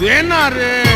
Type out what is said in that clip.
দে